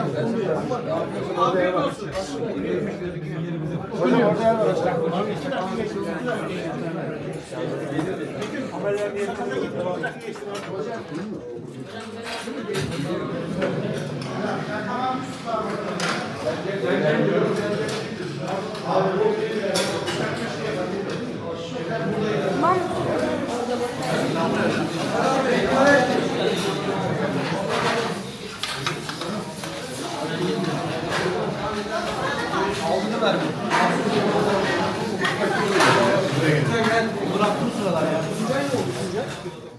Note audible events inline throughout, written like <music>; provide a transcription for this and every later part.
Tamam.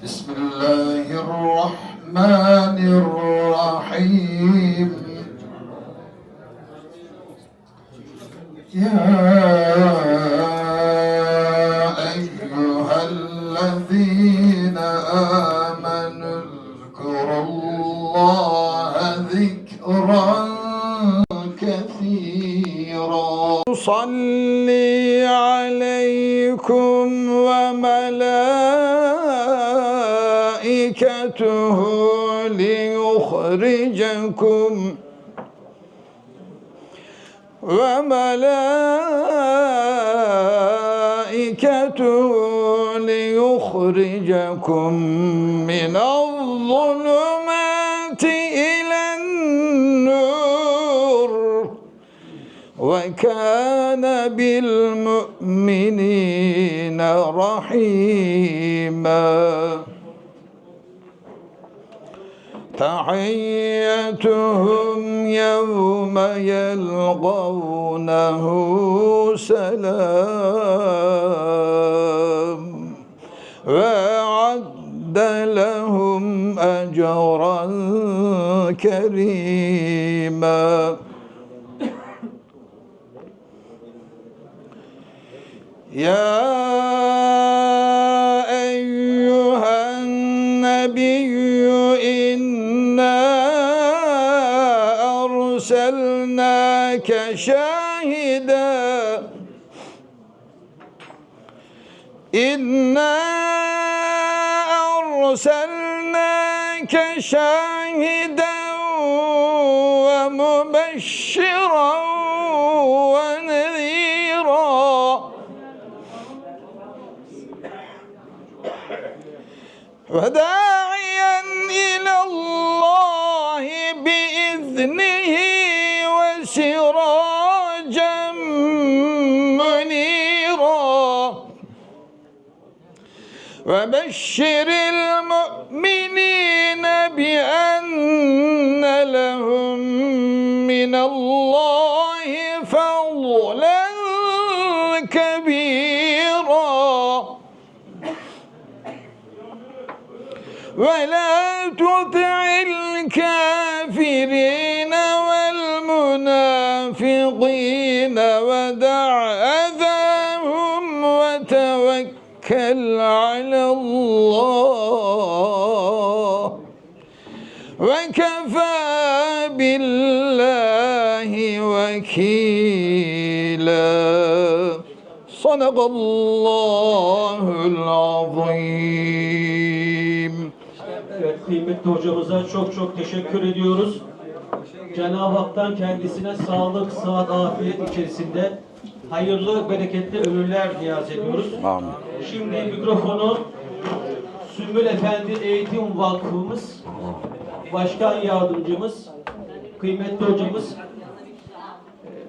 بسم الله الرحمن الرحيم يا وملائكته ليخرجكم وملائكته ليخرجكم من الظلمات إلى النور وكان بالمؤمنين رحيما تحيتهم يوم يلقونه سلام. وأعد لهم أجرا كريما. يا شاهدا. إنا أرسلناك شاهدا ومبشرا ونذيرا. وداعيا إلى الله بإذنه. وبشر المؤمنين بأن لهم من الله فضلا كبيرا. ولا تطع الكافرين والمنافقين ودع على الله وكفى بالله وكيلا صدق الله العظيم Evet, kıymetli hocamıza çok çok teşekkür ediyoruz. Cenab-ı Hak'tan kendisine sağlık, sıhhat, afiyet içerisinde hayırlı, bereketli ömürler niyaz ediyoruz. Amin. Şimdi mikrofonu Sümbül Efendi Eğitim Vakfımız Başkan Yardımcımız, kıymetli hocamız e,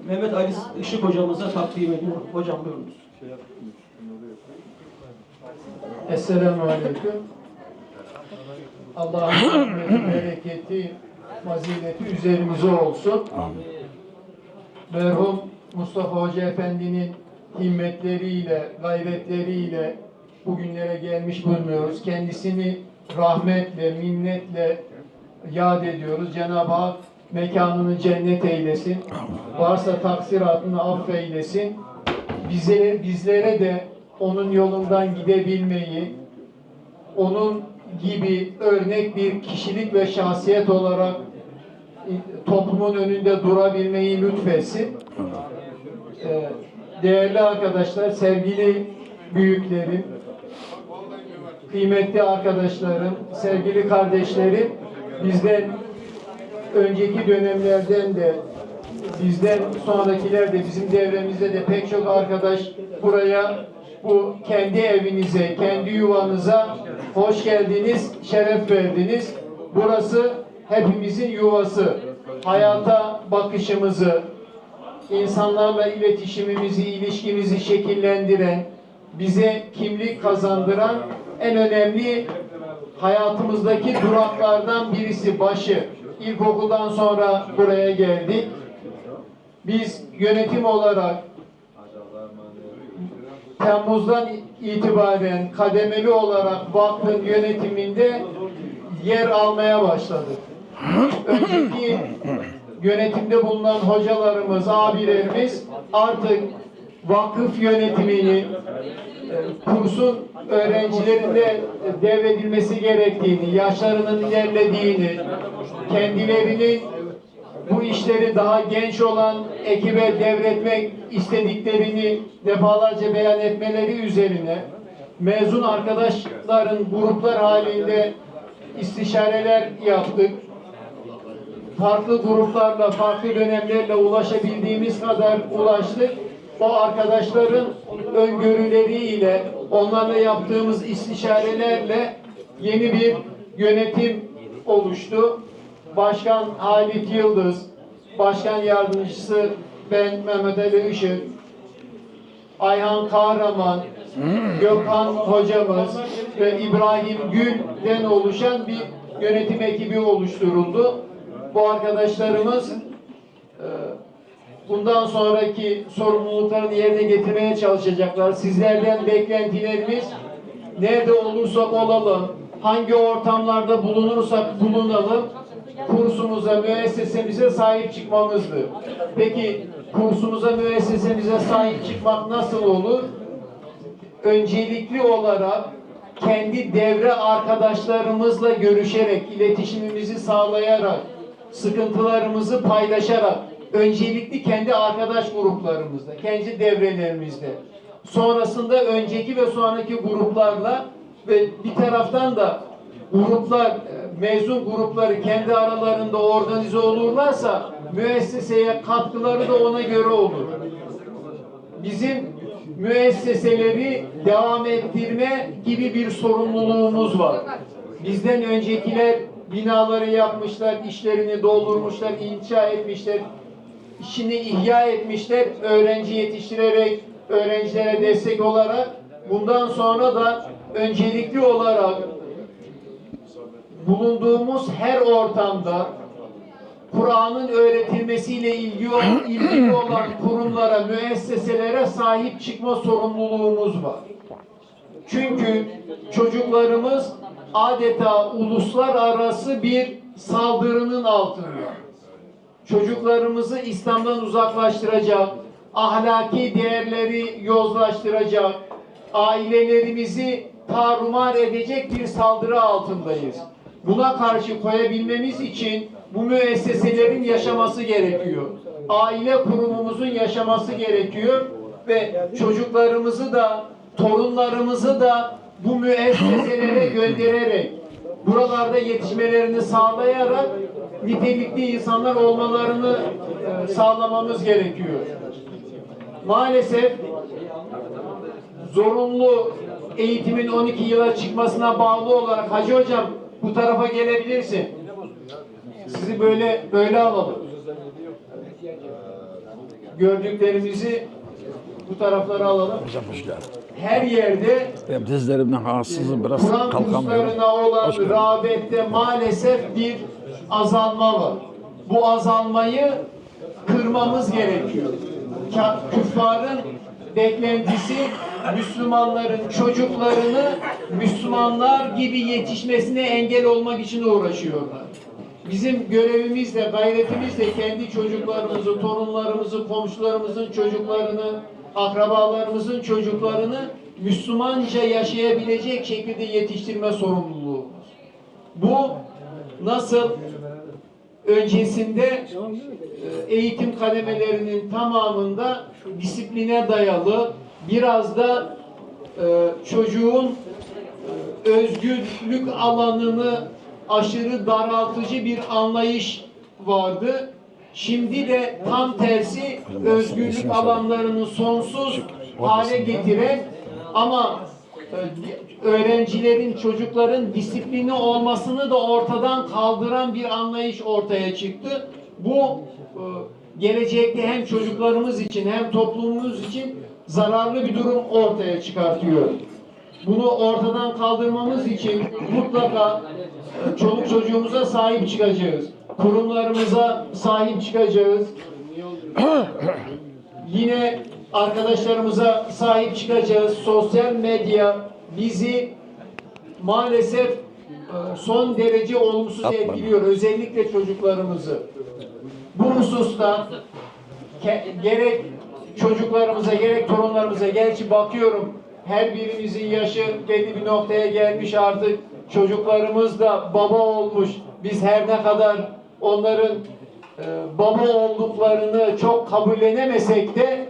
Mehmet Ali Işık hocamıza takdim ediyorum. Hocam buyurunuz. Esselamu Aleyküm. Allah'ın bereketi, fazileti üzerimize olsun. Merhum Mustafa Hoca Efendi'nin himmetleriyle, gayretleriyle bugünlere gelmiş bulunuyoruz. Kendisini rahmetle, minnetle yad ediyoruz. Cenab-ı Hak mekanını cennet eylesin. Varsa taksiratını affeylesin. Bize, bizlere de onun yolundan gidebilmeyi, onun gibi örnek bir kişilik ve şahsiyet olarak toplumun önünde durabilmeyi lütfetsin. Ee, Değerli arkadaşlar, sevgili büyüklerim, kıymetli arkadaşlarım, sevgili kardeşlerim, bizden önceki dönemlerden de bizden sonrakiler de bizim devremizde de pek çok arkadaş buraya bu kendi evinize, kendi yuvanıza hoş geldiniz, şeref verdiniz. Burası hepimizin yuvası. Hayata bakışımızı, insanlarla iletişimimizi, ilişkimizi şekillendiren, bize kimlik kazandıran en önemli hayatımızdaki duraklardan birisi başı. İlkokuldan sonra buraya geldik. Biz yönetim olarak Temmuz'dan itibaren kademeli olarak vakfın yönetiminde yer almaya başladık. Önceki yönetimde bulunan hocalarımız, abilerimiz artık vakıf yönetimini e, kursun öğrencilerinde devredilmesi gerektiğini, yaşlarının ilerlediğini, kendilerinin bu işleri daha genç olan ekibe devretmek istediklerini defalarca beyan etmeleri üzerine mezun arkadaşların gruplar halinde istişareler yaptık. Farklı gruplarla, farklı dönemlerle ulaşabildiğimiz kadar ulaştık. O arkadaşların öngörüleriyle, onlarla yaptığımız istişarelerle yeni bir yönetim oluştu. Başkan Halit Yıldız, Başkan Yardımcısı ben Mehmet Ali Işık, Ayhan Kahraman, Gökhan hocamız ve İbrahim Gül'den oluşan bir yönetim ekibi oluşturuldu. Bu arkadaşlarımız e, bundan sonraki sorumluluklarını yerine getirmeye çalışacaklar. Sizlerden beklentilerimiz nerede olursak olalım, hangi ortamlarda bulunursak bulunalım, kursumuza, müessesemize sahip çıkmamızdır. Peki kursumuza, müessesemize sahip çıkmak nasıl olur? Öncelikli olarak kendi devre arkadaşlarımızla görüşerek, iletişimimizi sağlayarak, sıkıntılarımızı paylaşarak, öncelikli kendi arkadaş gruplarımızda, kendi devrelerimizde, sonrasında önceki ve sonraki gruplarla ve bir taraftan da gruplar, e, mezun grupları kendi aralarında organize olurlarsa müesseseye katkıları da ona göre olur. Bizim müesseseleri devam ettirme gibi bir sorumluluğumuz var. Bizden öncekiler binaları yapmışlar, işlerini doldurmuşlar, inşa etmişler, işini ihya etmişler, öğrenci yetiştirerek, öğrencilere destek olarak. Bundan sonra da öncelikli olarak bulunduğumuz her ortamda Kur'an'ın öğretilmesiyle ilgili, olan kurumlara, müesseselere sahip çıkma sorumluluğumuz var. Çünkü çocuklarımız adeta uluslararası bir saldırının altında. Çocuklarımızı İslam'dan uzaklaştıracak, ahlaki değerleri yozlaştıracak, ailelerimizi tarumar edecek bir saldırı altındayız. Buna karşı koyabilmemiz için bu müesseselerin yaşaması gerekiyor. Aile kurumumuzun yaşaması gerekiyor ve çocuklarımızı da torunlarımızı da bu müesseselere göndererek buralarda yetişmelerini sağlayarak nitelikli insanlar olmalarını e, sağlamamız gerekiyor. Maalesef zorunlu eğitimin 12 yıla çıkmasına bağlı olarak Hacı Hocam bu tarafa gelebilirsin. Sizi böyle böyle alalım. Gördüklerimizi bu taraflara alalım. Hocam hoş geldin. Her yerde Benim dizlerimden rahatsızım biraz Kur'an kalkamıyorum. kurslarına olan geldin. rağbette maalesef bir azalma var. Bu azalmayı kırmamız gerekiyor. Ka- Küffarın beklentisi Müslümanların çocuklarını Müslümanlar gibi yetişmesine engel olmak için uğraşıyorlar. Bizim görevimiz de, gayretimiz de kendi çocuklarımızı, torunlarımızı, komşularımızın çocuklarını, akrabalarımızın çocuklarını Müslümanca yaşayabilecek şekilde yetiştirme sorumluluğumuz. Bu nasıl öncesinde e, eğitim kademelerinin tamamında disipline dayalı biraz da e, çocuğun e, özgürlük alanını aşırı daraltıcı bir anlayış vardı. Şimdi de tam tersi özgürlük alanlarını sonsuz hale getiren ama e, öğrencilerin, çocukların disiplini olmasını da ortadan kaldıran bir anlayış ortaya çıktı. Bu e, gelecekte hem çocuklarımız için hem toplumumuz için zararlı bir durum ortaya çıkartıyor. Bunu ortadan kaldırmamız için mutlaka çoluk çocuğumuza sahip çıkacağız. Kurumlarımıza sahip çıkacağız. <coughs> Yine arkadaşlarımıza sahip çıkacağız. Sosyal medya bizi maalesef e, son derece olumsuz etkiliyor. Özellikle çocuklarımızı. Bu hususta gerek çocuklarımıza gerek torunlarımıza gerçi bakıyorum her birimizin yaşı belli bir noktaya gelmiş artık çocuklarımız da baba olmuş biz her ne kadar onların e, baba olduklarını çok kabullenemesek de e,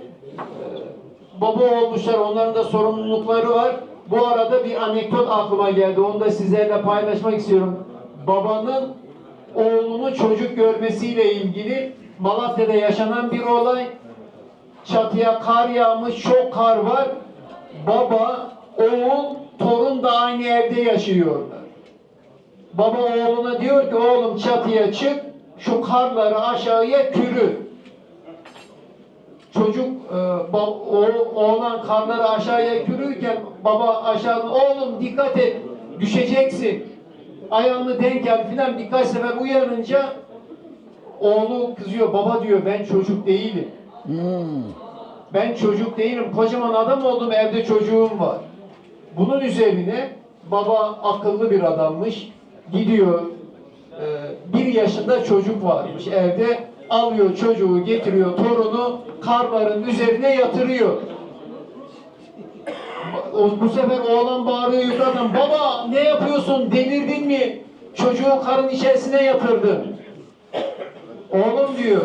baba olmuşlar onların da sorumlulukları var bu arada bir anekdot aklıma geldi onu da sizlerle paylaşmak istiyorum babanın oğlunu çocuk görmesiyle ilgili Malatya'da yaşanan bir olay. Çatıya kar yağmış, çok kar var. Baba, oğul, torun da aynı evde yaşıyorlar. Baba oğluna diyor ki oğlum çatıya çık, şu karları aşağıya kürü. Çocuk e, oğlan karları aşağıya kürürken baba aşağıdan oğlum dikkat et düşeceksin. Ayağını denk al filan birkaç sefer uyarınca oğlu kızıyor baba diyor ben çocuk değilim. Ben çocuk değilim. Kocaman adam oldum evde çocuğum var. Bunun üzerine baba akıllı bir adammış. Gidiyor e, bir yaşında çocuk varmış evde alıyor çocuğu getiriyor torunu karların üzerine yatırıyor. O, bu sefer oğlan bağırıyor yukarıdan baba ne yapıyorsun delirdin mi? Çocuğu karın içerisine yatırdın. Oğlum diyor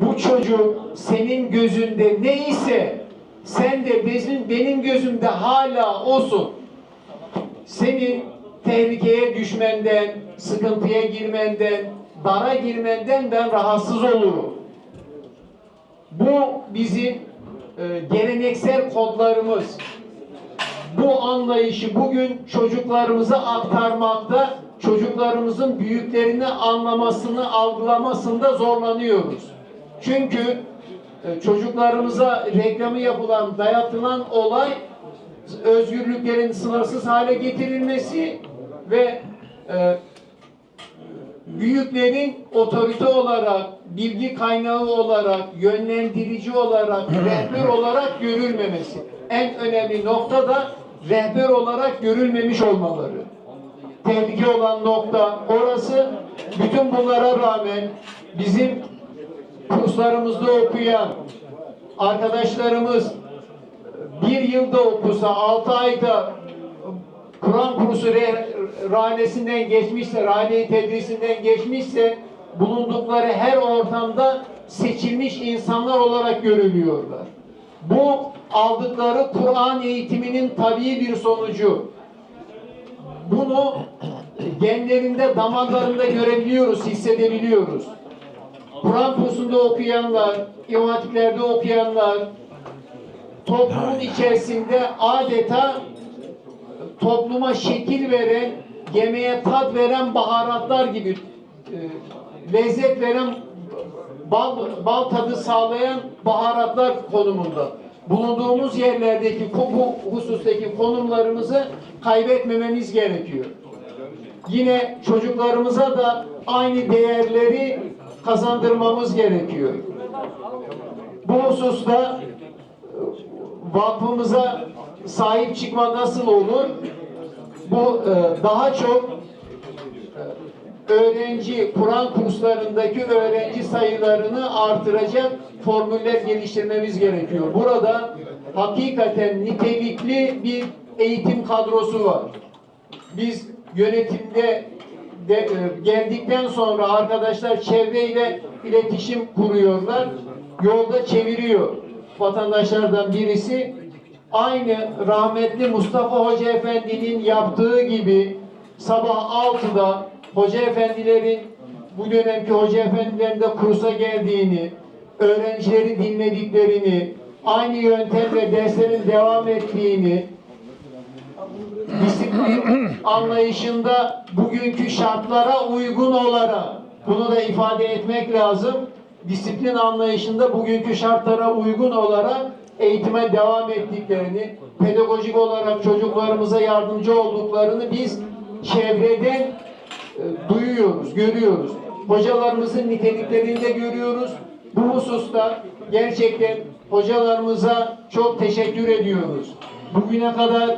bu çocuk senin gözünde neyse sen de benim, benim gözümde hala olsun. Senin tehlikeye düşmenden, sıkıntıya girmenden, dara girmenden ben rahatsız olurum. Bu bizim e, geleneksel kodlarımız. Bu anlayışı bugün çocuklarımıza aktarmakta, çocuklarımızın büyüklerini anlamasını, algılamasında zorlanıyoruz. Çünkü e, çocuklarımıza reklamı yapılan, dayatılan olay özgürlüklerin sınırsız hale getirilmesi ve e, büyüklerin otorite olarak, bilgi kaynağı olarak, yönlendirici olarak, rehber olarak görülmemesi. En önemli nokta da rehber olarak görülmemiş olmaları. Tehlike olan nokta orası. Bütün bunlara rağmen bizim kurslarımızda okuyan arkadaşlarımız bir yılda okusa, altı ayda Kur'an kursu re- ranesinden geçmişse, rane tedrisinden geçmişse bulundukları her ortamda seçilmiş insanlar olarak görülüyorlar. Bu aldıkları Kur'an eğitiminin tabii bir sonucu. Bunu genlerinde, damarlarında görebiliyoruz, hissedebiliyoruz. Kur'an kursunda okuyanlar, İmam Hatipler'de okuyanlar, toplumun içerisinde adeta topluma şekil veren, yemeğe tat veren baharatlar gibi e, lezzet veren bal, bal tadı sağlayan baharatlar konumunda. Bulunduğumuz yerlerdeki bu husustaki konumlarımızı kaybetmememiz gerekiyor. Yine çocuklarımıza da aynı değerleri kazandırmamız gerekiyor. Bu hususta vakfımıza sahip çıkma nasıl olur? Bu e, daha çok e, öğrenci, Kur'an kurslarındaki öğrenci sayılarını artıracak formüller geliştirmemiz gerekiyor. Burada hakikaten nitelikli bir eğitim kadrosu var. Biz yönetimde de, e, geldikten sonra arkadaşlar çevreyle iletişim kuruyorlar. Yolda çeviriyor vatandaşlardan birisi aynı rahmetli Mustafa Hoca Efendi'nin yaptığı gibi sabah 6'da hoca efendilerin bu dönemki hoca efendilerin de kursa geldiğini, öğrencilerin dinlediklerini, aynı yöntemle derslerin devam ettiğini, disiplin <coughs> anlayışında bugünkü şartlara uygun olarak bunu da ifade etmek lazım. Disiplin anlayışında bugünkü şartlara uygun olarak eğitime devam ettiklerini, pedagojik olarak çocuklarımıza yardımcı olduklarını biz çevreden e, duyuyoruz, görüyoruz. Hocalarımızın niteliklerini de görüyoruz. Bu hususta gerçekten hocalarımıza çok teşekkür ediyoruz. Bugüne kadar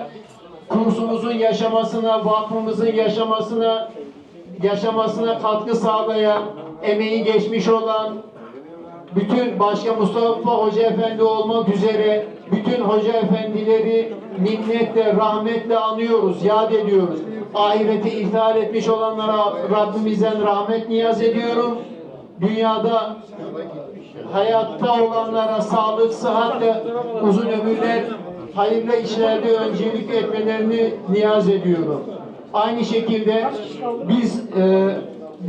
kursumuzun yaşamasına, vakfımızın yaşamasına, yaşamasına katkı sağlayan, emeği geçmiş olan, bütün başka Mustafa Hoca Efendi olmak üzere bütün hoca efendileri minnetle, rahmetle anıyoruz, yad ediyoruz. Ahireti ihlal etmiş olanlara Rabbimizden rahmet niyaz ediyorum. Dünyada hayatta olanlara sağlık, sıhhat ve uzun ömürler, hayırlı işlerde öncelik etmelerini niyaz ediyorum. Aynı şekilde biz e,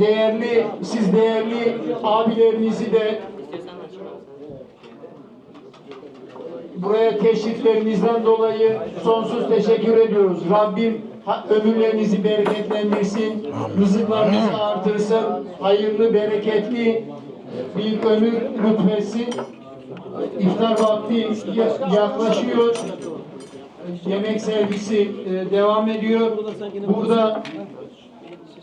değerli, siz değerli abilerinizi de buraya teşriflerinizden dolayı sonsuz teşekkür ediyoruz. Rabbim ömürlerinizi bereketlendirsin, rızıklarınızı artırsın, hayırlı, bereketli bir ömür lütfetsin. İftar vakti ya- yaklaşıyor. Yemek servisi e, devam ediyor. Burada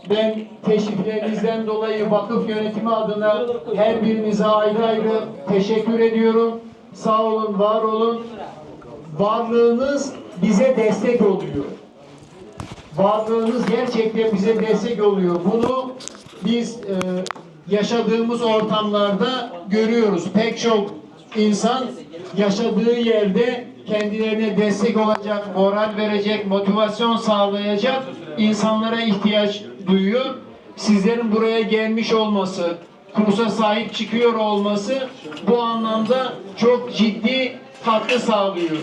ben teşriflerinizden dolayı vakıf yönetimi adına her birinize ayrı ayrı teşekkür ediyorum. Sağ olun, var olun. Varlığınız bize destek oluyor. Varlığınız gerçekten bize destek oluyor. Bunu biz e, yaşadığımız ortamlarda görüyoruz. Pek çok insan yaşadığı yerde kendilerine destek olacak, moral verecek, motivasyon sağlayacak insanlara ihtiyaç duyuyor. Sizlerin buraya gelmiş olması, kursa sahip çıkıyor olması bu anlamda çok ciddi katkı sağlıyor.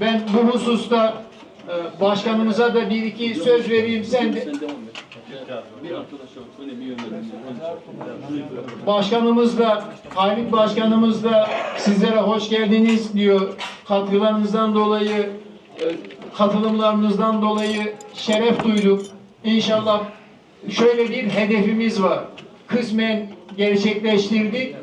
Ben bu hususta e, başkanımıza da bir iki söz vereyim. Sen de Başkanımız da, Halit Başkanımız da sizlere hoş geldiniz diyor. Katkılarınızdan dolayı, e, katılımlarınızdan dolayı şeref duyduk. İnşallah şöyle bir hedefimiz var. Kısmen gerçekleştirdik.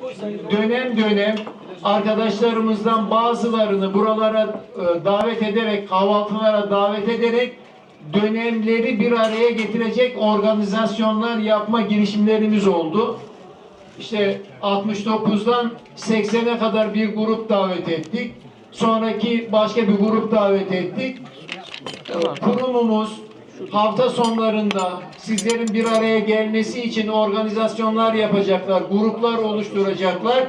Dönem dönem arkadaşlarımızdan bazılarını buralara e, davet ederek, kahvaltılara davet ederek dönemleri bir araya getirecek organizasyonlar yapma girişimlerimiz oldu. İşte 69'dan 80'e kadar bir grup davet ettik. Sonraki başka bir grup davet ettik. Kurumumuz hafta sonlarında sizlerin bir araya gelmesi için organizasyonlar yapacaklar, gruplar oluşturacaklar.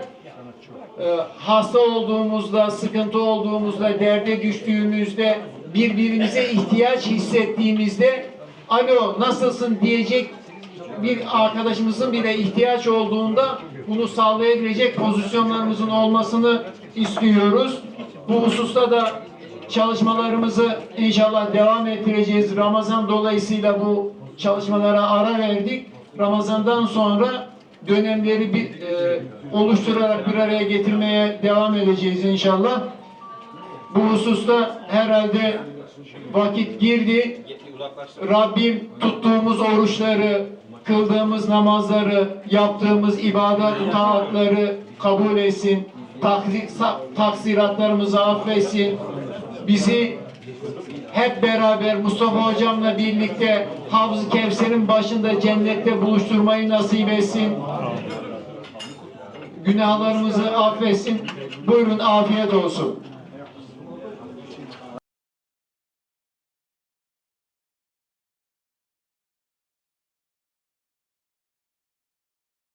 Ee, hasta olduğumuzda, sıkıntı olduğumuzda, derde düştüğümüzde, birbirimize ihtiyaç hissettiğimizde alo nasılsın diyecek bir arkadaşımızın bile ihtiyaç olduğunda bunu sağlayabilecek pozisyonlarımızın olmasını istiyoruz. Bu hususta da çalışmalarımızı inşallah devam ettireceğiz. Ramazan dolayısıyla bu çalışmalara ara verdik. Ramazandan sonra dönemleri bir e, oluşturarak bir araya getirmeye devam edeceğiz inşallah. Bu hususta herhalde vakit girdi. Rabbim tuttuğumuz oruçları, kıldığımız namazları, yaptığımız ibadet taatları kabul etsin. Taksiratlarımızı affetsin. Bizi hep beraber Mustafa Hocam'la birlikte Havz-ı Kevser'in başında cennette buluşturmayı nasip etsin. Günahlarımızı affetsin. Buyurun afiyet olsun.